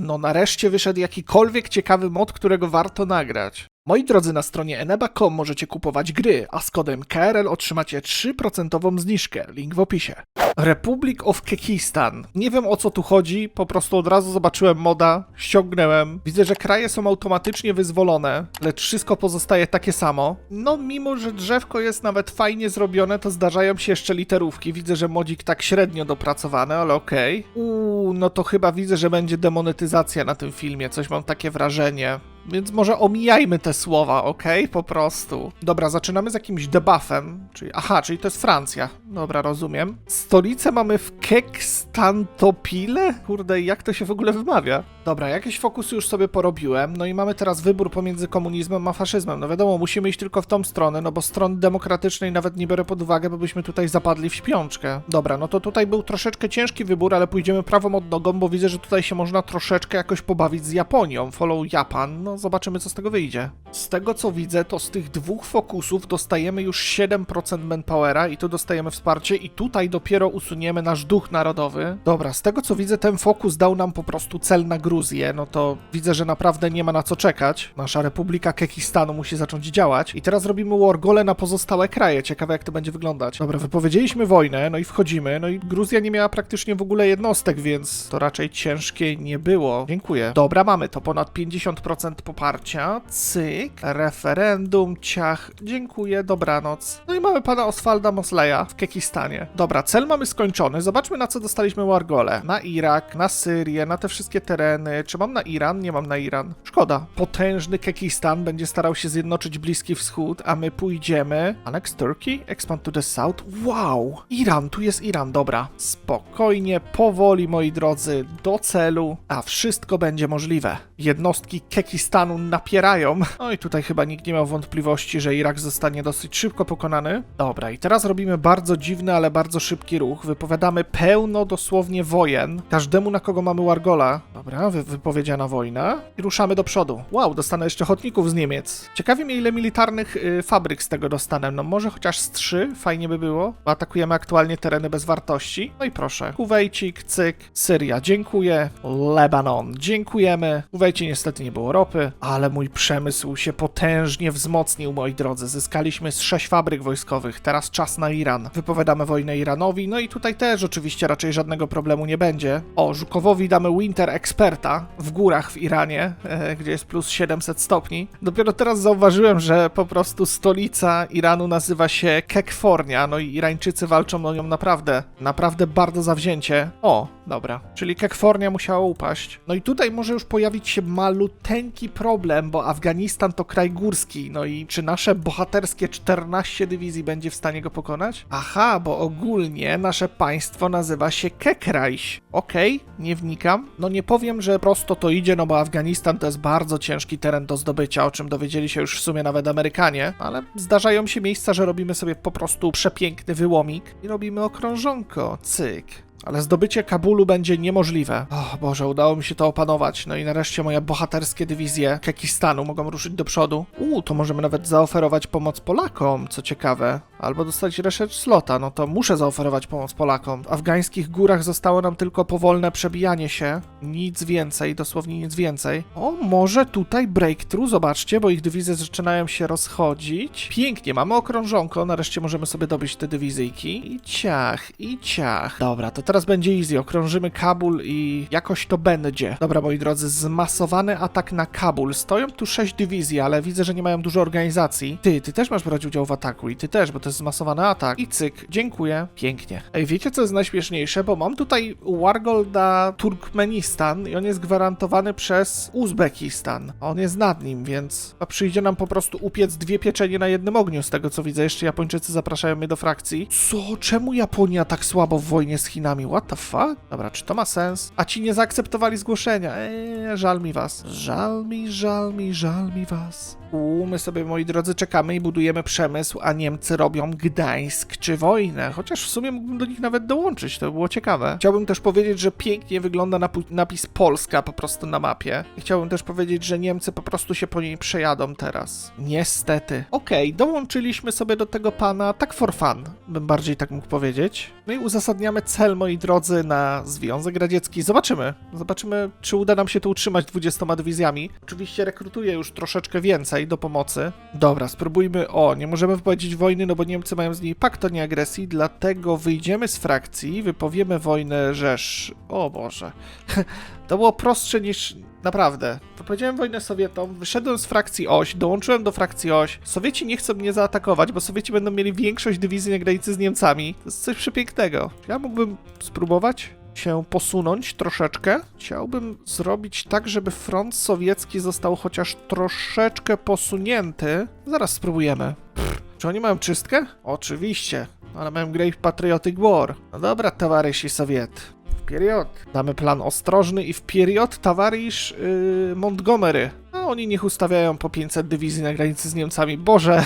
No nareszcie wyszedł jakikolwiek ciekawy mod, którego warto nagrać. Moi drodzy, na stronie eneba.com możecie kupować gry, a z kodem KRL otrzymacie 3% zniżkę. Link w opisie. Republic of Kekistan. Nie wiem o co tu chodzi, po prostu od razu zobaczyłem moda, ściągnąłem. Widzę, że kraje są automatycznie wyzwolone, lecz wszystko pozostaje takie samo. No, mimo że drzewko jest nawet fajnie zrobione, to zdarzają się jeszcze literówki. Widzę, że modzik tak średnio dopracowany, ale okej. Uuu, no to chyba widzę, że będzie demonetyzacja na tym filmie, coś mam takie wrażenie. Więc może omijajmy te słowa, okej? Po prostu. Dobra, zaczynamy z jakimś debuffem. Czyli, aha, czyli to jest Francja. Dobra, rozumiem. Stolicę mamy w Kekstantopile? Kurde, jak to się w ogóle wymawia? Dobra, jakieś fokusy już sobie porobiłem. No i mamy teraz wybór pomiędzy komunizmem a faszyzmem. No wiadomo, musimy iść tylko w tą stronę, no bo strony demokratycznej nawet nie biorę pod uwagę, bo byśmy tutaj zapadli w śpiączkę. Dobra, no to tutaj był troszeczkę ciężki wybór, ale pójdziemy prawą odnogą, bo widzę, że tutaj się można troszeczkę jakoś pobawić z Japonią. Follow Japan, no zobaczymy, co z tego wyjdzie. Z tego, co widzę, to z tych dwóch fokusów dostajemy już 7% manpowera i tu dostajemy wsparcie i tutaj dopiero usuniemy nasz duch narodowy. Dobra, z tego, co widzę, ten fokus dał nam po prostu cel na Gruzję, no to widzę, że naprawdę nie ma na co czekać. Nasza Republika Kekistanu musi zacząć działać i teraz robimy wargole na pozostałe kraje. Ciekawe, jak to będzie wyglądać. Dobra, wypowiedzieliśmy wojnę, no i wchodzimy, no i Gruzja nie miała praktycznie w ogóle jednostek, więc to raczej ciężkie nie było. Dziękuję. Dobra, mamy to ponad 50% poparcia. Cyk. Referendum, ciach. Dziękuję, dobranoc. No i mamy pana Oswalda Mosleya w Kekistanie. Dobra, cel mamy skończony. Zobaczmy, na co dostaliśmy wargole. Na Irak, na Syrię, na te wszystkie tereny. Czy mam na Iran? Nie mam na Iran. Szkoda. Potężny Kekistan będzie starał się zjednoczyć Bliski Wschód, a my pójdziemy... Annex Turkey? Expand to the South? Wow! Iran, tu jest Iran, dobra. Spokojnie, powoli, moi drodzy, do celu, a wszystko będzie możliwe. Jednostki Kekistanu napierają. No i tutaj chyba nikt nie miał wątpliwości, że Irak zostanie dosyć szybko pokonany. Dobra, i teraz robimy bardzo dziwny, ale bardzo szybki ruch. Wypowiadamy pełno dosłownie wojen. Każdemu, na kogo mamy Wargola. Dobra, wy wypowiedziana wojna. I ruszamy do przodu. Wow, dostanę jeszcze ochotników z Niemiec. Ciekawi mnie, ile militarnych y, fabryk z tego dostanę. No może chociaż z trzy, fajnie by było. Atakujemy aktualnie tereny bez wartości. No i proszę. Kuwejcik, cyk, Syria, dziękuję. Lebanon, dziękujemy. Kuwejcie niestety nie było ropy, ale mój przemysł się potężnie wzmocnił, moi drodzy. Zyskaliśmy z sześć fabryk wojskowych. Teraz czas na Iran. Wypowiadamy wojnę Iranowi, no i tutaj też oczywiście raczej żadnego problemu nie będzie. O, Żukowowi damy Winter Experta w górach w Iranie, e, gdzie jest plus 700 stopni. Dopiero teraz zauważyłem, że po prostu stolica Iranu nazywa się Kekfornia, no i Irańczycy walczą o nią naprawdę, naprawdę bardzo zawzięcie. O, dobra, czyli Kekfornia musiała upaść. No i tutaj może już pojawić się maluteńki problem, bo Afganistan to kraj górski, no i czy nasze bohaterskie 14 dywizji będzie w stanie go pokonać? Aha, bo ogólnie nasze państwo nazywa się Kekrajś. Okej, nie wnikam. No nie powiem, że prosto to idzie, no bo Afganistan to jest bardzo ciężki teren do zdobycia, o czym dowiedzieli się już w sumie nawet Amerykanie, ale zdarzają się miejsca, że robimy sobie po prostu przepiękny wyłomik i robimy okrążonko, cyk. Ale zdobycie Kabulu będzie niemożliwe. O Boże, udało mi się to opanować. No i nareszcie moje bohaterskie dywizje Kekistanu mogą ruszyć do przodu. Uuu, to możemy nawet zaoferować pomoc Polakom, co ciekawe. Albo dostać research slota, no to muszę zaoferować pomoc Polakom. W afgańskich górach zostało nam tylko powolne przebijanie się. Nic więcej, dosłownie nic więcej. O, może tutaj breakthrough, zobaczcie, bo ich dywizje zaczynają się rozchodzić. Pięknie, mamy okrążonko, nareszcie możemy sobie dobyć te dywizyjki. I ciach, i ciach. Dobra, to teraz będzie easy, okrążymy Kabul i jakoś to będzie. Dobra, moi drodzy, zmasowany atak na Kabul. Stoją tu sześć dywizji, ale widzę, że nie mają dużo organizacji. Ty, ty też masz brać udział w ataku i ty też, bo to jest zmasowany atak. I cyk, dziękuję. Pięknie. Ej, wiecie co jest najśmieszniejsze? Bo mam tutaj Wargol na Turkmenistan i on jest gwarantowany przez Uzbekistan. On jest nad nim, więc a przyjdzie nam po prostu upiec dwie pieczenie na jednym ogniu, z tego co widzę. Jeszcze Japończycy zapraszają mnie do frakcji. Co? Czemu Japonia tak słabo w wojnie z Chinami? What the fuck? Dobra, czy to ma sens? A ci nie zaakceptowali zgłoszenia. Eee, żal mi was. Żal mi, żal mi, żal mi was. U, my sobie, moi drodzy, czekamy i budujemy przemysł, a Niemcy robią Gdańsk czy wojnę. Chociaż w sumie mógłbym do nich nawet dołączyć, to by było ciekawe. Chciałbym też powiedzieć, że pięknie wygląda napis Polska po prostu na mapie. I chciałbym też powiedzieć, że Niemcy po prostu się po niej przejadą teraz. Niestety. Okej, dołączyliśmy sobie do tego pana tak for fun, bym bardziej tak mógł powiedzieć. No i uzasadniamy cel, moi moi drodzy, na Związek Radziecki. Zobaczymy. Zobaczymy, czy uda nam się tu utrzymać 20 dywizjami. Oczywiście rekrutuję już troszeczkę więcej do pomocy. Dobra, spróbujmy. O, nie możemy wypowiedzieć wojny, no bo Niemcy mają z niej pakt o nieagresji, dlatego wyjdziemy z frakcji, wypowiemy wojnę Rzesz. O Boże. To było prostsze niż naprawdę. Wypowiedziałem wojnę Sowietom, wyszedłem z frakcji oś, dołączyłem do frakcji oś. Sowieci nie chcą mnie zaatakować, bo Sowieci będą mieli większość dywizji na granicy z Niemcami. To jest coś przepięknego. Ja mógłbym spróbować się posunąć troszeczkę. Chciałbym zrobić tak, żeby front sowiecki został chociaż troszeczkę posunięty. Zaraz spróbujemy. Pff, czy oni mają czystkę? Oczywiście. Ale mają Great Patriotic War. No dobra, towarzyszy Sowiet. Period. Damy plan ostrożny i w period towarzysz yy, Montgomery. No oni niech ustawiają po 500 dywizji na granicy z Niemcami. Boże.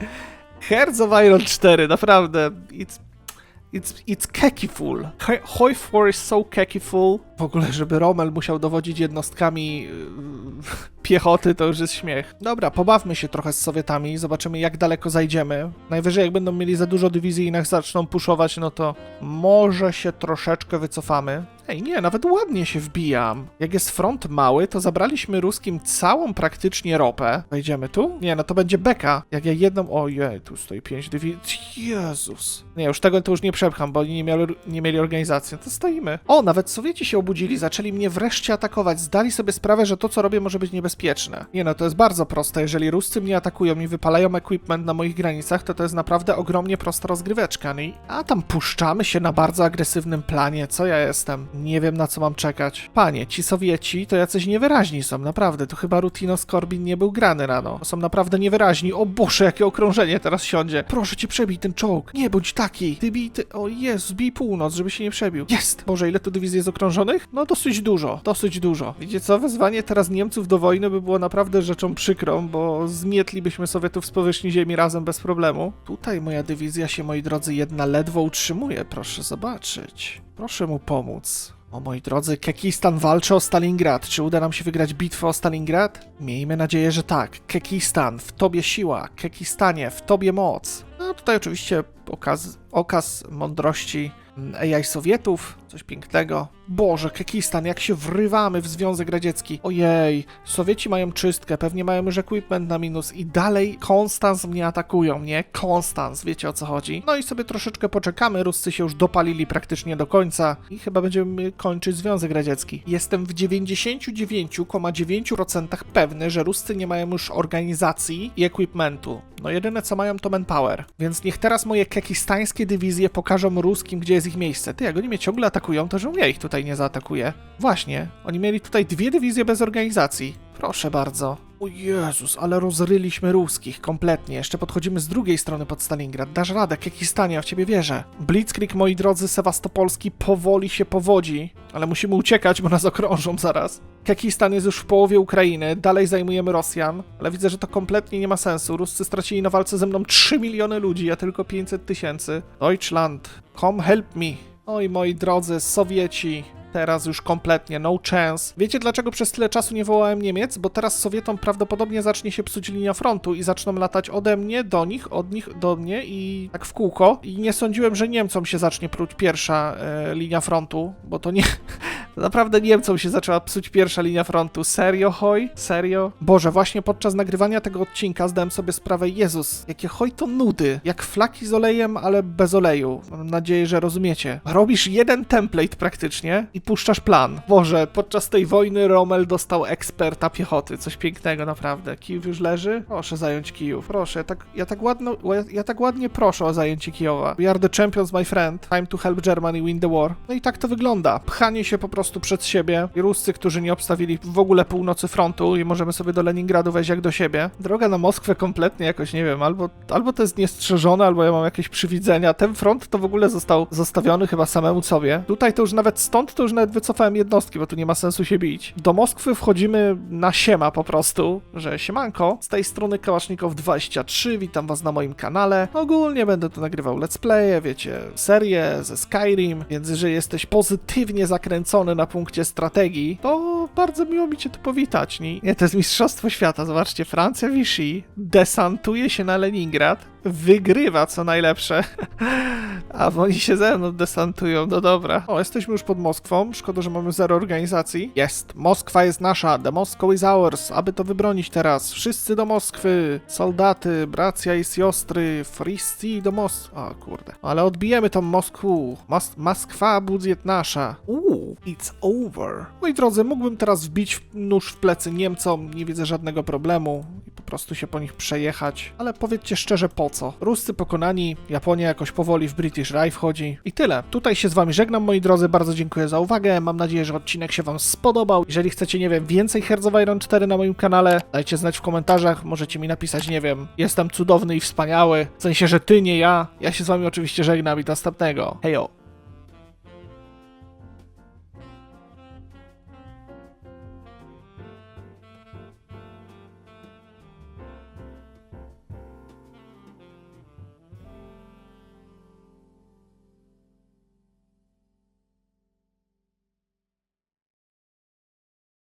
Hearts of Iron 4, naprawdę. It's It's, it's kekiful. Hoi is so kekiful. W ogóle, żeby Rommel musiał dowodzić jednostkami yy, piechoty, to już jest śmiech. Dobra, pobawmy się trochę z Sowietami, zobaczymy jak daleko zajdziemy. Najwyżej jak będą mieli za dużo dywizji i nas zaczną puszować, no to może się troszeczkę wycofamy. Ej, nie, nawet ładnie się wbijam. Jak jest front mały, to zabraliśmy ruskim całą praktycznie ropę. Wejdziemy tu? Nie, no to będzie beka. Jak ja jedną... Ojej, tu stoi pięć dywizji. Jezus. Nie, już tego to już nie przepcham, bo oni nie mieli, nie mieli organizacji. No to stoimy. O, nawet Sowieci się obudzili, zaczęli mnie wreszcie atakować. Zdali sobie sprawę, że to, co robię, może być niebezpieczne. Nie no, to jest bardzo proste. Jeżeli Ruscy mnie atakują i wypalają equipment na moich granicach, to to jest naprawdę ogromnie prosta rozgryweczka. No i... A tam puszczamy się na bardzo agresywnym planie. Co ja jestem? Nie wiem, na co mam czekać. Panie, ci Sowieci to jacyś niewyraźni są, naprawdę. To chyba Rutino Skorbin nie był grany rano. Są naprawdę niewyraźni. O Boże, jakie okrążenie teraz siądzie. Proszę cię, przebij ten czołg. Nie bądź taki. Ty bij, ty... O Jezu, bij północ, żeby się nie przebił. Jest! Boże, ile tu dywizji jest okrążonych? No dosyć dużo, dosyć dużo. Wiecie co, wezwanie teraz Niemców do wojny by było naprawdę rzeczą przykrą, bo zmietlibyśmy Sowietów z powierzchni ziemi razem bez problemu. Tutaj moja dywizja się, moi drodzy, jedna ledwo utrzymuje, proszę zobaczyć. Proszę mu pomóc. O moi drodzy, Kekistan walczy o Stalingrad. Czy uda nam się wygrać bitwę o Stalingrad? Miejmy nadzieję, że tak. Kekistan, w tobie siła. Kekistanie, w tobie moc. No tutaj oczywiście okaz, okaz mądrości mm, AI Sowietów, coś pięknego. Boże, Kekistan, jak się wrywamy w Związek Radziecki. Ojej, Sowieci mają czystkę, pewnie mają już equipment na minus i dalej Konstans mnie atakują, nie? Konstans, wiecie o co chodzi. No i sobie troszeczkę poczekamy, Ruscy się już dopalili praktycznie do końca i chyba będziemy kończyć Związek Radziecki. Jestem w 99,9% pewny, że Ruscy nie mają już organizacji i equipmentu. No jedyne co mają to manpower. Więc niech teraz moje kekistańskie dywizje pokażą ruskim, gdzie jest ich miejsce. Ty, jak oni mnie ciągle atakują, to żebym ja ich tutaj nie zaatakuję. Właśnie, oni mieli tutaj dwie dywizje bez organizacji. Proszę bardzo. O Jezus, ale rozryliśmy ruskich kompletnie. Jeszcze podchodzimy z drugiej strony pod Stalingrad. Dasz radę, Kekistanie, ja w ciebie wierzę. Blitzkrieg, moi drodzy, sewastopolski powoli się powodzi, ale musimy uciekać, bo nas okrążą zaraz. Kekistan jest już w połowie Ukrainy, dalej zajmujemy Rosjan, ale widzę, że to kompletnie nie ma sensu. Ruscy stracili na walce ze mną 3 miliony ludzi, ja tylko 500 tysięcy. Deutschland, come help me. Oj, moi drodzy, Sowieci, teraz już kompletnie no chance. Wiecie dlaczego przez tyle czasu nie wołałem Niemiec? Bo teraz Sowietom prawdopodobnie zacznie się psuć linia frontu i zaczną latać ode mnie do nich, od nich do mnie i tak w kółko. I nie sądziłem, że Niemcom się zacznie pruć pierwsza e, linia frontu, bo to nie... Naprawdę Niemcom się zaczęła psuć pierwsza linia frontu. Serio, hoj? Serio? Boże, właśnie podczas nagrywania tego odcinka zdałem sobie sprawę, Jezus, jakie hoj to nudy. Jak flaki z olejem, ale bez oleju. Mam nadzieję, że rozumiecie. Robisz jeden template praktycznie i puszczasz plan. Boże, podczas tej wojny Rommel dostał eksperta piechoty. Coś pięknego, naprawdę. Kijów już leży? Proszę zająć Kijów. Proszę, tak, ja tak, ładno, ja, ja tak ładnie proszę o zajęcie Kijowa. We are the champions, my friend. Time to help Germany win the war. No i tak to wygląda. Pchanie się po prostu przed siebie. I Ruscy, którzy nie obstawili w ogóle północy frontu i możemy sobie do Leningradu wejść jak do siebie. Droga na Moskwę kompletnie jakoś, nie wiem, albo, albo to jest niestrzeżone, albo ja mam jakieś przywidzenia. Ten front to w ogóle został zostawiony chyba samemu sobie. Tutaj to już nawet stąd to już nawet wycofałem jednostki, bo tu nie ma sensu się bić. Do Moskwy wchodzimy na siema po prostu, że siemanko. Z tej strony Kałasznikow 23, witam was na moim kanale. Ogólnie będę tu nagrywał let's playe, wiecie, serię ze Skyrim, więc jeżeli jesteś pozytywnie zakręcony na punkcie strategii, to bardzo miło mi cię tu powitać. Nie to jest Mistrzostwo Świata, zobaczcie, Francja Vichy desantuje się na Leningrad, wygrywa, co najlepsze. A oni się ze mną desantują, no dobra. O, jesteśmy już pod Moskwą, szkoda, że mamy zero organizacji. Jest, Moskwa jest nasza, the Moscow is ours, aby to wybronić teraz. Wszyscy do Moskwy, soldaty, bracia i siostry, frisci do Moskwy. O kurde, ale odbijemy tą Moskwu. Mos Moskwa budżet nasza. Uuu, it's over. Moi drodzy, mógłbym teraz wbić nóż w plecy Niemcom, nie widzę żadnego problemu prostu się po nich przejechać. Ale powiedzcie szczerze, po co? Ruscy pokonani, Japonia jakoś powoli w British Raj wchodzi. I tyle. Tutaj się z wami żegnam, moi drodzy, bardzo dziękuję za uwagę. Mam nadzieję, że odcinek się wam spodobał. Jeżeli chcecie, nie wiem, więcej Hearts Iron 4 na moim kanale, dajcie znać w komentarzach, możecie mi napisać, nie wiem, jestem cudowny i wspaniały, w sensie, że ty, nie ja. Ja się z wami oczywiście żegnam i do następnego. Hejo!